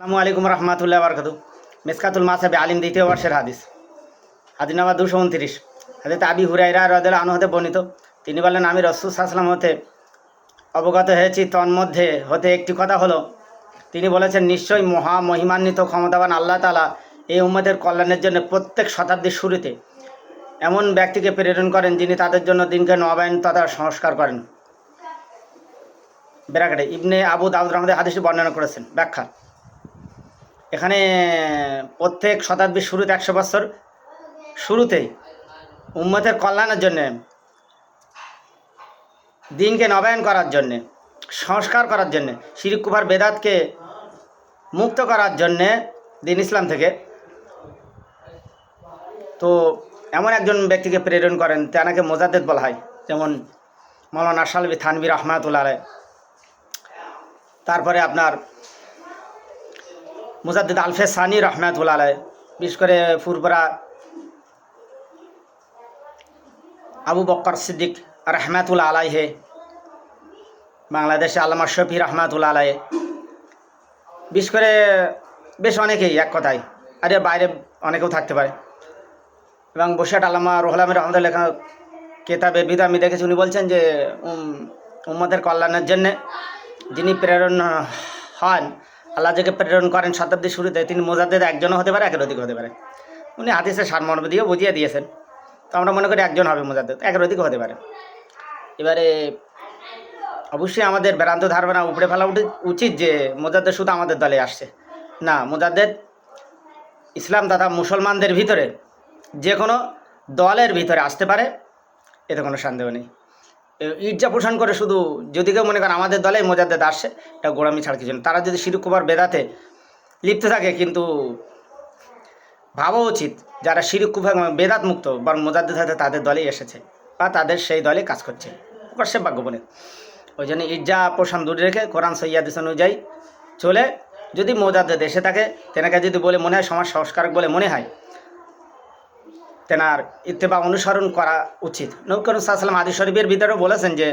আসসালামু আলাইকুম রহমতুল্লাহ বারকাত মিসকাতুল মাসাবি আলিম, দ্বিতীয় বর্ষের হাদিস। হাদিস নাম্বার দুশো উনত্রিশ। হাদিতে আবি হুরাইরা রদেল আনু হতে বর্ণিত। তিনি বললেন, আমি রসুল সাহসালাম হতে অবগত হয়েছি। তন্মধ্যে হতে একটি কথা হলো, তিনি বলেছেন, নিশ্চয়ই মহা মহিমান্বিত, ক্ষমতাবান আল্লাহ তালা এই উম্মদের কল্যাণের জন্য প্রত্যেক শতাব্দীর শুরুতে এমন ব্যক্তিকে প্রেরণ করেন যিনি তাদের জন্য দিনকে নবায়ন তথা সংস্কার করেন। বেরাকাটে ইবনে আবু দাউদ রহমদের হাদিসটি বর্ণনা করেছেন। ব্যাখ্যা এখানে প্রত্যেক শতাব্দীর শুরুতে একশো বছর শুরুতেই উম্মতের কল্যাণের জন্যে, দিনকে নবায়ন করার জন্যে, সংস্কার করার জন্যে শিরিক বেদাতকে মুক্ত করার জন্যে দিন ইসলাম থেকে তো এমন একজন ব্যক্তিকে প্রেরণ করেন, তেনাকে মোজাদ্দেদ বলা হয়, যেমন মৌলানা সালবি থানবি রহমাতুল্লাহ। তারপরে আপনার মুজাদ্দিদ আলফে সানি রহমাতুল্লাহ আলাই বিশেষ করে ফুরপুরা আবু বক্কর সিদ্দিক রহমাতুল্লাহ আলাইহে। বাংলাদেশে আল্লামা শফি রহমাতুল্লাহ আলাই বিশেষ করে বেশ অনেকেই এক কথায়। আরে বাইরে অনেকেও থাকতে পারে। এবং বসিয়াট আল্লামা রোহুল আমির রহমদের লেখা কেতাবের ভিতরে আমি দেখেছি উনি বলছেন যে উম, উম্মতের কল্যাণের জন্যে যিনি প্রেরণ হন আল্লাহ যাকে প্রেরণ করেন শতাব্দীর শুরুতে, তিনি মোজাদ্দেদ একজনও হতে পারে, একের অধিক হতে পারে। উনি হাদিসের সারমর্ম দিয়েও বুঝিয়ে দিয়েছেন। তো আমরা মনে করি একজন হবে মোজাদ্দেদ, একের অধিক হতে পারে। এবারে অবশ্যই আমাদের বেদান্ত ধারণা উপড়ে ফেলা উচিত যে মোজাদ্দেদ শুধু আমাদের দলে আসছে। না, মোজাদ্দেদ ইসলাম তথা মুসলমানদের ভিতরে যে কোনো দলের ভিতরে আসতে পারে, এতে কোনো সন্দেহ নেই। এ- ইর্জা পোষণ করে শুধু। যদি কেউ মনে করেন আমাদের দলে মোজাদ্দেদ আসছে এটা গোড়ামি ছাড় কিছু তারা যদি শিরু কুমার বেদাতে লিপ্ত থাকে, কিন্তু ভাবা উচিত যারা শিরিক বেদাত মুক্ত বা মোজাদ্দেদ হয়তো তাদের দলেই এসেছে বা তাদের সেই দলে কাজ করছে। প্রকাশ্যে ভাগ্যবনে ওই জন্য ইর্জা পোষণ দূরে রেখে কোরআন সৈয়াদিস অনুযায়ী চলে। যদি মোজাদ্দেদ এসে থাকে, তেনাকে যদি বলে মনে হয় সমাজ সংস্কারক বলে মনে হয় তেনার ইত্তেবা অনুসরণ করা উচিত। নৌকর সাল্লাম আদি শরীফের ভিতরেও বলেছেন যে,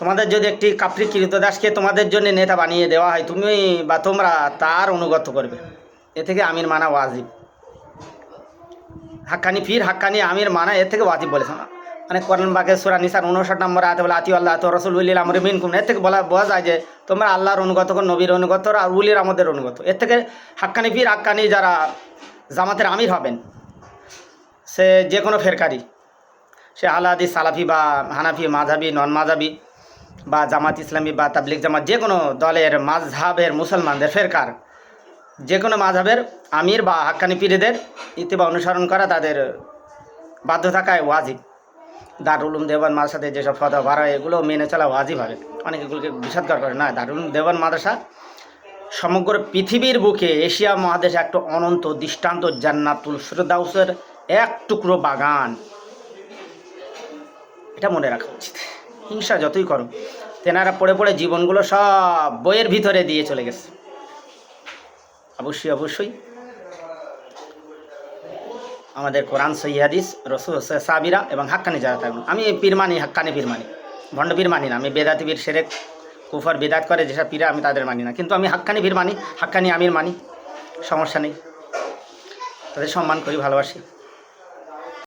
তোমাদের যদি একটি কাপড়ি কৃতদাসকে তোমাদের জন্য নেতা বানিয়ে দেওয়া হয় তুমি বা তোমরা তার অনুগত করবে। এ থেকে আমির মানা ওয়াজিব। হাক্কানি ফির হাক্কানি আমির মানা এর থেকে ওয়াজিব বলেছেন। মানে কোরআন বাকে সুরা নিসার উনষাট নম্বর আতে বলে, আতি আল্লাহ তো রসুল উল্লিল আমর মিন কুম এর থেকে বলা, বোঝা যায় যে, তোমরা আল্লাহর অনুগত করো, নবীর অনুগত আর উলির আমাদের অনুগত। এর থেকে হাক্কানি ফির হাক্কানি যারা জামাতের আমির হবেন সে যে কোনো ফেরকারি। সে আলাদি সালাফি বা হানাফি মাঝাবি নন মাঝাবি বা জামাত ইসলামী বা তাবলিক জামাত, যে কোনো দলের মাঝহাবের মুসলমানদের ফেরকার। যে কোনো মাঝহাবের আমির বা হাক্কানি পীরেদের ইতিবা অনুসরণ করা তাদের বাধ্য থাকায় ওয়াজিব। দারুলুম দেওয়ান মাদ্রাসাতে যেসব ফতোয়া হয়, এগুলো মেনে চলা ওয়াজিব হবে। অনেক এগুলোকে বিষাদকর করে। না দারুল উলুম দেওয়ান মাদ্রাসা সমগ্র পৃথিবীর বুকে এশিয়া মহাদেশে একটা অনন্ত দৃষ্টান্ত জান্নাতুল ফেরদাউসের এক টুকরো বাগান। এটা মনে রাখা উচিত। হিংসা যতই করো, তেনারা পড়ে পড়ে জীবনগুলো সব বইয়ের ভিতরে দিয়ে চলে গেছে। অবশ্যই অবশ্যই। আমাদের কোরআন সৈয়াদিস রসুল সাবিরা এবং হাক্কানি যারা থাকবেন আমি পীর মানি হাক্কানি পীর মানি ভণ্ড পীর মানি না। আমি বেদাতি পীর, সেরেক, কুফার বেদাত করে যেসব পীরা, আমি তাদের মানি না। কিন্তু আমি হাক্কানি পীর মানি হাক্কানি আমির মানি। সমস্যা নেই। তাদের সম্মান করি, ভালোবাসি।